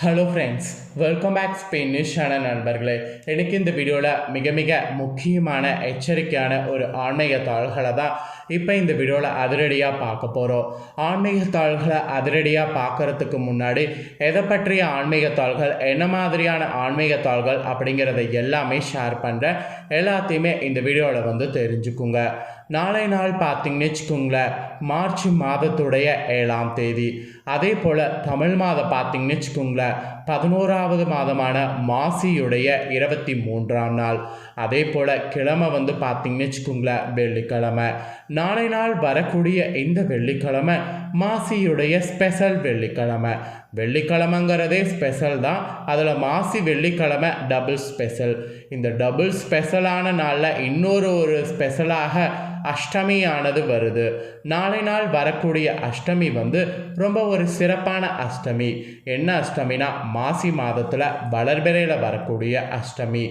Hello friends welcome back Spain news channel நண்பர்களே. எனக்கு இந்த வீடியோவில் மிக மிக முக்கியமான எச்சரிக்கையான ஒரு ஆன்மீக தாள்களை தான் இப்போ இந்த வீடியோவில் அதிரடியாக பார்க்க போகிறோம் ஆன்மீக தாள்களை அதிரடியாக பார்க்கறதுக்கு முன்னாடி எதை பற்றிய ஆன்மீக தாள்கள் என்ன மாதிரியான ஆன்மீக தாள்கள் அப்படிங்கிறத எல்லாமே ஷேர் பண்ணுறேன் எல்லாத்தையுமே இந்த வீடியோவில் வந்து தெரிஞ்சுக்குங்க. நாளை நாள் பார்த்தீங்கன்னு வச்சுக்கோங்களேன் மார்ச் மாதத்துடைய ஏழாம் தேதி. அதே போல் தமிழ் மாதம் பார்த்தீங்கன்னு வச்சுக்கோங்களேன் பதினோராவது மாதமான மாசியுடைய இருபத்தி மூன்றாம் நாள். அதே போல் கிழமை வந்து பார்த்தீங்கன்னு வச்சுக்கோங்களேன் வெள்ளிக்கிழமை. நாளை நாள் வரக்கூடிய இந்த வெள்ளிக்கிழமை மாசியுடைய ஸ்பெஷல் வெள்ளிக்கிழமை. வெள்ளிக்கிழமைங்கிறதே ஸ்பெஷல் தான். அதில் மாசி வெள்ளிக்கிழமை டபுள் ஸ்பெஷல் இந்த டபுள் ஸ்பெஷலான நாளில் இன்னொரு ஒரு ஸ்பெஷலாக அஷ்டமியானது வருது. நாளை நாள் வரக்கூடிய அஷ்டமி வந்து ரொம்ப ஒரு சிறப்பான அஷ்டமி. என்ன அஷ்டமினா மாசி மாதத்தில் வளர்பிறையில் வரக்கூடிய அஷ்டமி.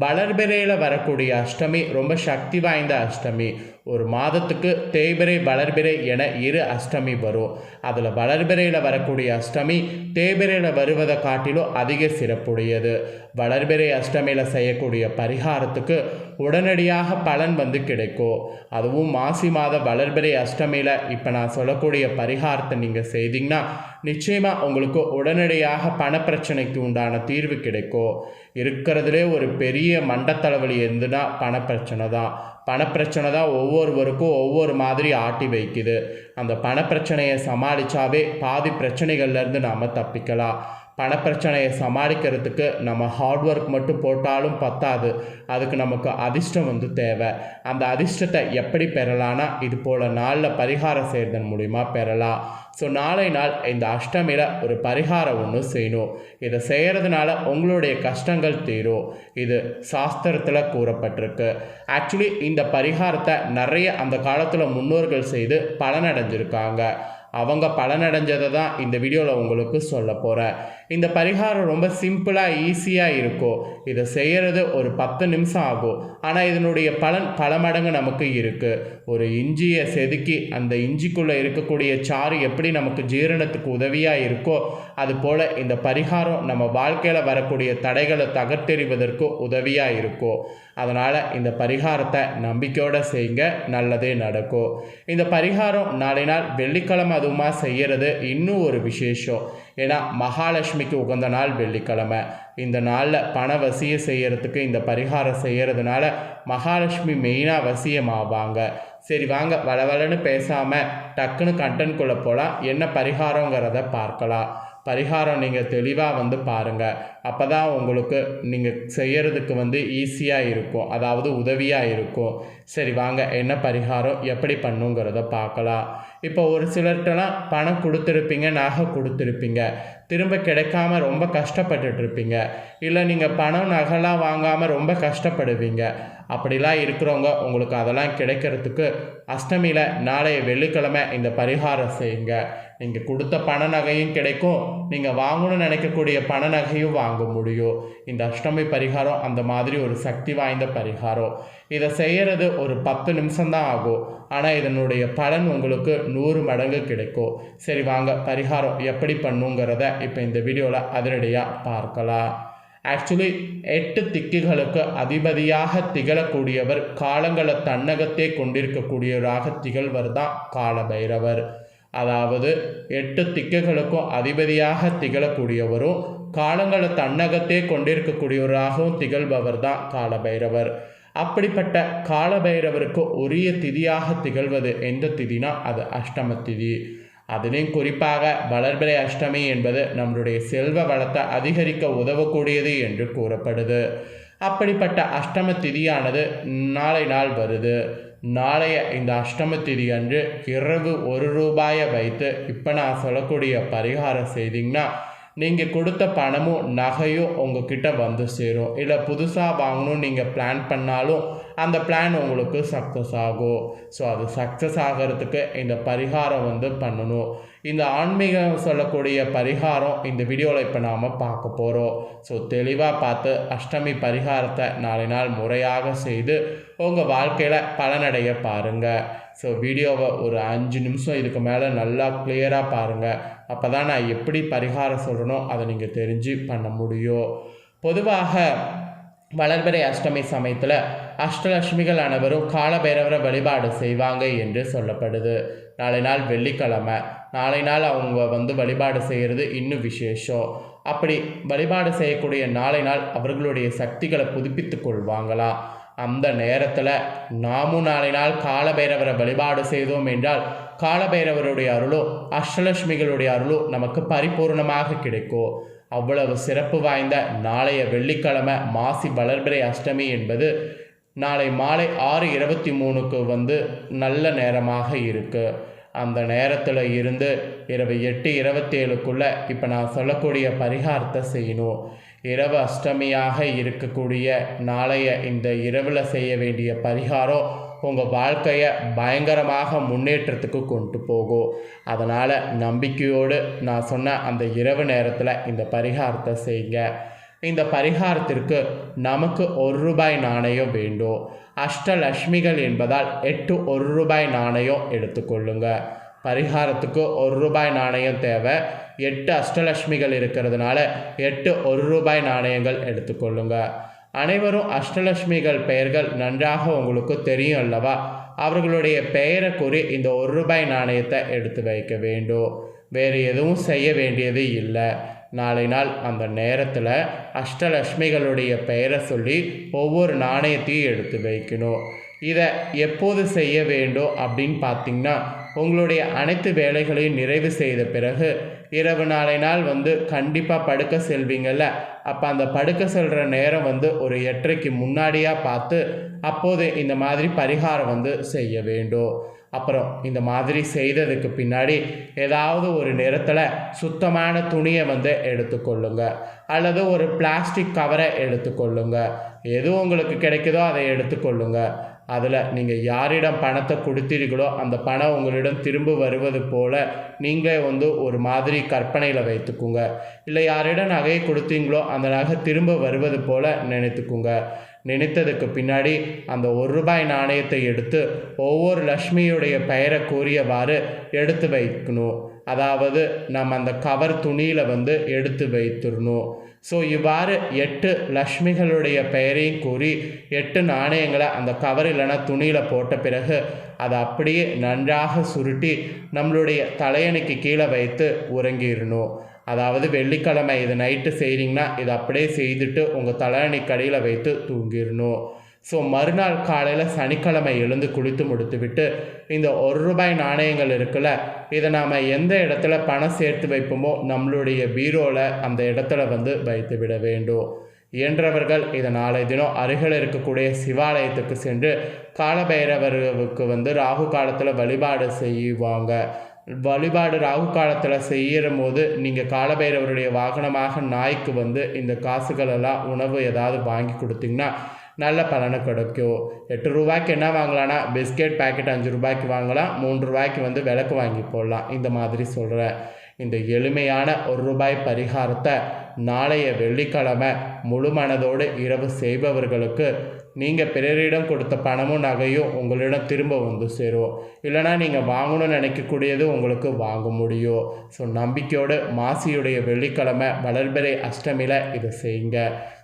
வளர்பிறையில் வரக்கூடிய அஷ்டமி ரொம்ப சக்தி வாய்ந்த அஷ்டமி. ஒரு மாதத்துக்கு தேய்பிரை வளர்பிறை என இரு அஷ்டமி வரும். அதில் வளர்பிறையில் வரக்கூடிய அஷ்டமி தேய்பிரையில் வருவதை காட்டிலும் அதிக சிறப்புடையது. வளர்பிறை அஷ்டமியில் செய்யக்கூடிய பரிகாரத்துக்கு உடனடியாக பலன் வந்து கிடைக்கும். அதுவும் மாசி மாத வளர்பிறை அஷ்டமியில் இப்போ நான் சொல்லக்கூடிய பரிகாரத்தை நீங்கள் செய்தீங்கன்னா நிச்சயமாக உங்களுக்கு உடனடியாக பணப்பிரச்சனைக்கு உண்டான தீர்வு கிடைக்கும். இருக்கிறதுலே ஒரு பெரிய மண்டத்தளவலி இருந்துன்னா பணப்பிரச்சனை தான். பணப்பிரச்சனை தான் ஒவ்வொருவருக்கும் ஒவ்வொரு மாதிரி ஆட்டி வைக்குது. அந்த பணப்பிரச்சனையை சமாளித்தாவே பாதி பிரச்சனைகள்லேருந்து நாம் தப்பிக்கலாம். பணப்பிரச்சனையை சமாளிக்கிறதுக்கு நம்ம ஹார்ட் ஒர்க் மட்டும் போட்டாலும் பத்தாது. அதுக்கு நமக்கு அதிர்ஷ்டம் வந்து தேவை. அந்த அதிர்ஷ்டத்தை எப்படி பெறலான்னா இது போல் நாளில் பரிகாரம் செய்கிறதன் மூலிமா பெறலாம். ஸோ நாளை நாள் இந்த அஷ்டமியில் ஒரு பரிகாரம் ஒன்று செய்யணும். இதை செய்கிறதுனால உங்களுடைய கஷ்டங்கள் தீரும். இது சாஸ்திரத்தில் கூறப்பட்டிருக்கு. ஆக்சுவலி இந்த பரிகாரத்தை நிறைய அந்த காலத்தில் முன்னோர்கள் செய்து பலனடைஞ்சிருக்காங்க. அவங்க பலனடைஞ்சதை தான் இந்த வீடியோவில் உங்களுக்கு சொல்ல போகிறேன் இந்த பரிகாரம் ரொம்ப சிம்பிளாக ஈஸியாக இருக்கும். இதை செய்கிறது ஒரு பத்து நிமிஷம் ஆகும். ஆனால் இதனுடைய பலன் பல மடங்கு நமக்கு இருக்குது ஒரு இஞ்சியை செதுக்கி அந்த இஞ்சிக்குள்ளே இருக்கக்கூடிய சாறு எப்படி நமக்கு ஜீரணத்துக்கு உதவியாக இருக்கோ அது போல் இந்த பரிகாரம் நம்ம வாழ்க்கையில் வரக்கூடிய தடைகளை தகர்த்தெறிவதற்கு உதவியாக இருக்கும் அதனால் இந்த பரிகாரத்தை நம்பிக்கையோடு செய்யுங்க நல்லதே நடக்கும். இந்த பரிகாரம் நாளை நாள் வெள்ளிக்கிழமை அதுவுமா செய்கிறது இன்னும் ஒரு விசேஷம். ஏன்னா மகாலட்சுமிக்கு உகந்த நாள் வெள்ளிக்கிழமை. இந்த நாளில் பண வசிய செய்கிறதுக்கு இந்த பரிகாரம் செய்கிறதுனால மகாலட்சுமி மெயினாக வசியமாவாங்க. சரி வாங்க வளவலன்னு பேசாமல் டக்குன்னு கண்டன்குள்ளே போகலாம் என்ன பரிகாரங்கிறத பார்க்கலாம். பரிகாரம் நீங்கள் தெளிவாக வந்து பாருங்கள் அப்போ தான் உங்களுக்கு நீங்கள் செய்கிறதுக்கு வந்து ஈஸியாக இருக்கும். அதாவது உதவியாக இருக்கும். சரி வாங்க என்ன பரிகாரம் எப்படி பண்ணுங்கிறத பார்க்கலாம். இப்போ ஒரு சிலர்கிட்டலாம் பணம் கொடுத்துருப்பீங்க நகை கொடுத்துருப்பீங்க. திரும்ப கிடைக்காம ரொம்ப கஷ்டப்பட்டுட்டு இருப்பீங்க இல்லை நீங்கள் பணம் நகைலாம் வாங்காமல் ரொம்ப கஷ்டப்படுவீங்க. அப்படிலாம் இருக்கிறவங்க உங்களுக்கு அதெல்லாம் கிடைக்கிறதுக்கு அஷ்டமியில் நாளைய வெள்ளிக்கிழமை இந்த பரிகாரம் செய்யுங்க. நீங்கள் கொடுத்த பண நகையும் கிடைக்கும். நீங்கள் வாங்கணும்னு நினைக்கக்கூடிய பண நகையும் வாங்க முடியும் இந்த அஷ்டமி பரிகாரம் அந்த மாதிரி ஒரு சக்தி வாய்ந்த பரிகாரம். இதை செய்கிறது ஒரு பத்து நிமிஷம்தான் ஆகும். ஆனால் இதனுடைய பலன் உங்களுக்கு நூறு மடங்கு கிடைக்கும். சரி வாங்க பரிகாரம் எப்படி பண்ணுங்கிறத இப்போ இந்த வீடியோவில் அதிரடியாக பார்க்கலாம். ஆக்சுவலி எட்டு திக்குகளுக்கு அதிபதியாக திகழக்கூடியவர் காலங்களை தன்னகத்தே கொண்டிருக்கக்கூடியவராக திகழ்வர் தான் காலபைரவர். அதாவது எட்டு திக்குகளுக்கும் அதிபதியாக திகழக்கூடியவரும் காலங்களை தன்னகத்தே கொண்டிருக்கக்கூடியவராகவும் திகழ்பவர் தான் காலபைரவர். அப்படிப்பட்ட காலபைரவருக்கு உரிய திதியாக திகழ்வது எந்த திதினா அது அஷ்டம திதி. அதிலையும் குறிப்பாக வளர்பிறை அஷ்டமி என்பது நம்மளுடைய செல்வ வளத்தை அதிகரிக்க உதவக்கூடியது என்று கூறப்படுது. அப்படிப்பட்ட அஷ்டம திதியானது நாளை நாள் வருது. நாளைய இந்த அஷ்டம திதி அன்று இரவு ஒரு ரூபாயை வைத்து இப்போ நான் சொல்லக்கூடிய பரிகாரம் செய்தீங்கன்னா நீங்கள் கொடுத்த பணமும் நகையும் உங்ககிட்ட வந்து சேரும். இல்லை புதுசாக வாங்கணும் நீங்கள் பிளான் பண்ணாலும் அந்த பிளான் உங்களுக்கு சக்ஸஸ் ஆகும். ஸோ அது சக்ஸஸ் ஆகிறதுக்கு இந்த பரிகாரம் வந்து பண்ணணும். இந்த ஆன்மீகம் சொல்லக்கூடிய பரிகாரம் இந்த வீடியோவில் இப்போ நாம் பார்க்க போகிறோம் ஸோ தெளிவாக பார்த்து அஷ்டமி பரிகாரத்தை நாளை நாள் முறையாக செய்து உங்கள் வாழ்க்கையில் பலனடைய பாருங்கள் ஸோ வீடியோவை ஒரு அஞ்சு நிமிஷம் இதுக்கு மேலே நல்லா கிளியராக பாருங்கள் அப்போ தான் நான் எப்படி பரிகாரம் சொல்கிறனோ அதை நீங்கள் தெரிஞ்சு பண்ண முடியும். பொதுவாக வளர்பிறை அஷ்டமி சமயத்தில் அஷ்டலட்சுமிகள் அனைவரும் காலபைரவரை வழிபாடு செய்வாங்க என்று சொல்லப்படுது. நாளை நாள் வெள்ளிக்கிழமை. நாளை நாள் அவங்க வந்து வழிபாடு செய்கிறது இன்னும் விசேஷம். அப்படி வழிபாடு செய்யக்கூடிய நாளை நாள் அவர்களுடைய சக்திகளை புதுப்பித்து கொள்வாங்களாம். அந்த நேரத்தில் நாமும் நாளை நாள் காலபைரவரை வழிபாடு செய்தோம் என்றால் காலபைரவருடைய அருளோ அஷ்டலட்சுமிகளுடைய அருளோ நமக்கு பரிபூர்ணமாக கிடைக்கும். அவ்வளவு சிறப்பு வாய்ந்த நாளைய வெள்ளிக்கிழமை மாசி வளர்பிறை அஷ்டமி என்பது நாளை மாலை ஆறு இருபத்தி மூணுக்கு வந்து நல்ல நேரமாக இருக்குது அந்த நேரத்தில் இருந்து இரவு எட்டு இருபத்தேழுக்குள்ளே இப்போ நான் சொல்லக்கூடிய பரிகாரத்தை செய்யணும். இரவு அஷ்டமியாக இருக்கக்கூடிய நாளைய இந்த இரவில் செய்ய வேண்டிய பரிகாரம் உங்கள் வாழ்க்கையை பயங்கரமாக முன்னேற்றத்துக்கு கொண்டு போகும் அதனால் நம்பிக்கையோடு நான் சொன்ன அந்த இரவு நேரத்தில் இந்த பரிகாரத்தை செய்யுங்க இந்த பரிகாரத்திற்கு நமக்கு ஒரு ரூபாய் நாணயம் வேண்டும். அஷ்டலட்சுமிகள் என்பதால் எட்டு ஒரு ரூபாய் நாணயம் எடுத்துக்கொள்ளுங்க. பரிகாரத்துக்கு ஒரு ரூபாய் நாணயம் தேவை. எட்டு அஷ்டலட்சுமிகள் இருக்கிறதுனால எட்டு ஒரு ரூபாய் நாணயங்கள் எடுத்துக்கொள்ளுங்கள் அனைவரும் அஷ்டலட்சுமிகள் பெயர்கள் நன்றாக உங்களுக்கு தெரியும் அல்லவா? அவர்களுடைய பெயரை கூறி இந்த ஒரு ரூபாய் நாணயத்தை எடுத்து வைக்க வேண்டும். வேறு எதுவும் செய்ய வேண்டியது இல்லை. நாளை நாள் அந்த நேரத்தில் அஷ்டலட்சுமிகளுடைய பெயரை சொல்லி ஒவ்வொரு நாணயத்தையும் எடுத்து வைக்கணும். இதை எப்போது செய்ய வேண்டும் அப்படின்னு பார்த்தீங்கன்னா உங்களுடைய அனைத்து வேலைகளையும் நிறைவு செய்த பிறகு இரவு நாளை நாள் வந்து கண்டிப்பாக படுக்க செல்வீங்கள்ல அப்போ அந்த படுக்க செல்கிற நேரம் வந்து ஒரு எட்டரைக்கு முன்னாடியாக பார்த்து அப்போது இந்த மாதிரி பரிகாரம் வந்து செய்ய வேண்டும். அப்புறம் இந்த மாதிரி செய்ததுக்கு பின்னாடி ஏதாவது ஒரு நிறத்தில் சுத்தமான துணியை வந்து எடுத்துக்கொள்ளுங்க. அல்லது ஒரு பிளாஸ்டிக் கவரை எடுத்துக்கொள்ளுங்க. எது உங்களுக்கு கிடைக்குதோ அதை எடுத்துக்கொள்ளுங்க. அதில் நீங்கள் யாரிடம் பணத்தை கொடுத்தீர்களோ அந்த பணம் உங்களிடம் திரும்ப வருவது போல் நீங்கள் வந்து ஒரு மாதிரி கற்பனையில் வைத்துக்குங்க. இல்லை யாரிடம் நகையை கொடுத்தீங்களோ அந்த நகை திரும்ப வருவது போல் நினைத்துக்குங்க. நினைத்ததுக்கு பின்னாடி அந்த ஒரு ரூபாய் நாணயத்தை எடுத்து ஒவ்வொரு லக்ஷ்மியுடைய பெயரை கூறியவாறு எடுத்து வைக்கணும். அதாவது நம்ம அந்த கவர் துணியில் வந்து எடுத்து வைத்துடணும். ஸோ இவ்வாறு எட்டு லக்ஷ்மிகளுடைய பெயரையும் கூறி எட்டு நாணயங்களை அந்த கவர் இல்லைனா துணியில் போட்ட பிறகு அதை அப்படியே நன்றாக சுருட்டி நம்மளுடைய தலையணைக்கு கீழே வைத்து உறங்கிடணும். அதாவது வெள்ளிக்கிழமை இது நைட்டு செய்கிறீங்கன்னா இதை அப்படியே செய்துட்டு உங்கள் தலையணி கடையில் வைத்து தூங்கிடணும் ஸோ மறுநாள் காலையில் சனிக்கிழமை எழுந்து குளித்து முடித்துவிட்டு இந்த ஒரு ரூபாய் நாணயங்கள் இருக்குல்ல இதை நாம் எந்த இடத்துல பணம் சேர்த்து வைப்போமோ நம்மளுடைய பீரோவில் அந்த இடத்துல வந்து வைத்து விட வேண்டும். இயன்றவர்கள் இதை நாளை தினம் அருகில் இருக்கக்கூடிய சிவாலயத்துக்கு சென்று காலபைரவருக்கு வந்து ராகு காலத்தில் வழிபாடு செய்வாங்க. வழிபாடு ராகு காலத்தில் செய்கிற போது நீங்கள் காலபைரவருடைய வாகனமாக நாய்க்கு வந்து இந்த காசுகளெல்லாம் உணவு ஏதாவது வாங்கி கொடுத்தீங்கன்னா நல்ல பலனை கிடைக்கும். எட்டு ரூபாய்க்கு என்ன வாங்கலாம்னா பிஸ்கெட் பேக்கெட் அஞ்சு ரூபாய்க்கு வாங்கலாம் மூன்று ரூபாய்க்கு வந்து விளக்கு வாங்கி போடலாம். இந்த மாதிரி சொல்கிறேன் இந்த எளிமையான ஒரு ரூபாய் பரிகாரத்தை நாளைய வெள்ளிக்கிழமை முழு மனதோடு இரவு செய்பவர்களுக்கு நீங்கள் பிறரிடம் கொடுத்த பணமும் நகையும் உங்களிடம் திரும்ப வந்து சேரும் இல்லைனா நீங்கள் வாங்கணும்னு நினைக்கக்கூடியது உங்களுக்கு வாங்க முடியும். ஸோ நம்பிக்கையோடு மாசியுடைய வெள்ளிக்கிழமை வளர்பிறை அஷ்டமியில் இதை செய்யுங்க.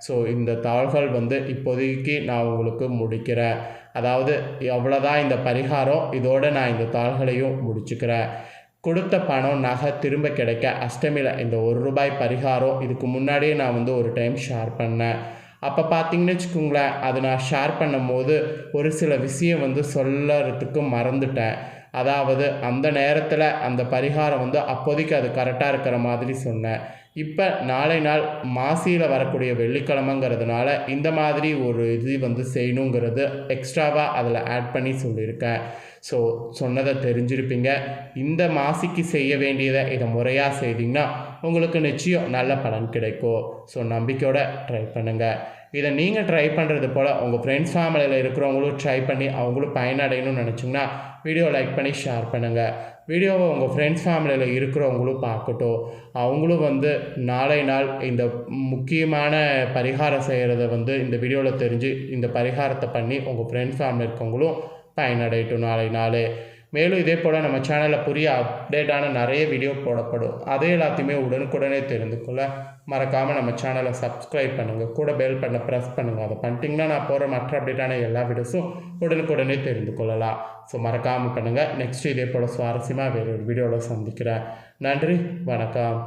ஸோ இந்த தாள்கள் வந்து இப்போதைக்கு நான் உங்களுக்கு முடிக்கிறேன். அதாவது எவ்வளோதான் இந்த பரிகாரம் இதோடு நான் இந்த தாள்களையும் முடிச்சுக்கிறேன். கொடுத்த பணம் நகை திரும்ப கிடைக்க அஷ்டமியில் இந்த ஒரு ரூபாய் பரிகாரம் இதுக்கு முன்னாடியே நான் வந்து ஒரு டைம் ஷேர் பண்ணேன். அப்போ பார்த்தீங்கன்னு வச்சுக்கோங்களேன் அதை நான் ஷேர் பண்ணும்போது ஒரு சில விஷயம் வந்து சொல்லறதுக்கு மறந்துட்டேன். அதாவது அந்த நேரத்தில் அந்த பரிகாரம் வந்து அப்போதைக்கு அது கரெக்டாக இருக்கிற மாதிரி சொன்னேன். இப்போ நாளை நாள் மாசியில் வரக்கூடிய வெள்ளிக்கிழமைங்கிறதுனால இந்த மாதிரி ஒரு இது வந்து செய்யணுங்கிறது எக்ஸ்ட்ராவாக அதில் ஆட் பண்ணி சொல்லியிருக்கேன். ஸோ சொன்னதை தெரிஞ்சிருப்பீங்க. இந்த மாசிக்கு செய்ய வேண்டியதை இதை முறையாக செய்தீங்கன்னா உங்களுக்கு நிச்சயம் நல்ல பலன் கிடைக்கும். ஸோ நம்பிக்கையோட ட்ரை பண்ணுங்கள் இதை நீங்கள் ட்ரை பண்ணுறது போல் உங்கள் ஃப்ரெண்ட்ஸ் ஃபேமிலியில் இருக்கிறவங்களும் ட்ரை பண்ணி அவங்களும் பயனடையணும்னு நினச்சிங்கன்னா வீடியோ லைக் பண்ணி ஷேர் பண்ணுங்கள் வீடியோவை உங்கள் ஃப்ரெண்ட்ஸ் ஃபேமிலியில் இருக்கிறவங்களும் பார்க்கட்டும். அவங்களும் வந்து நாளை நாள் இந்த முக்கியமான பரிகாரம் செய்கிறத வந்து இந்த வீடியோவில் தெரிஞ்சு இந்த பரிகாரத்தை பண்ணி உங்கள் ஃப்ரெண்ட்ஸ் ஃபேமிலி இருக்கவங்களும் பயனடையட்டும் நாளை நாள். மேலும் இதே போல் நம்ம சேனலில் புரிய அப்டேட்டான நிறைய வீடியோ போடப்படும். அதே எல்லாத்தையுமே உடனுக்குடனே தெரிந்து கொள்ள மறக்காமல் நம்ம சேனலை சப்ஸ்கிரைப் பண்ணுங்கள் கூட பெல் பண்ண ப்ரெஸ் பண்ணுங்கள் அதை பண்ணிட்டீங்கன்னா நான் போகிற மற்ற அப்டேட்டான எல்லா வீடியோஸும் உடனுக்குடனே தெரிந்து கொள்ளலாம். ஸோ மறக்காமல் பண்ணுங்கள் நெக்ஸ்ட் இதே போல் சுவாரஸ்யமாக வேறு ஒரு வீடியோவில் சந்திக்கிறேன். நன்றி. வணக்கம்.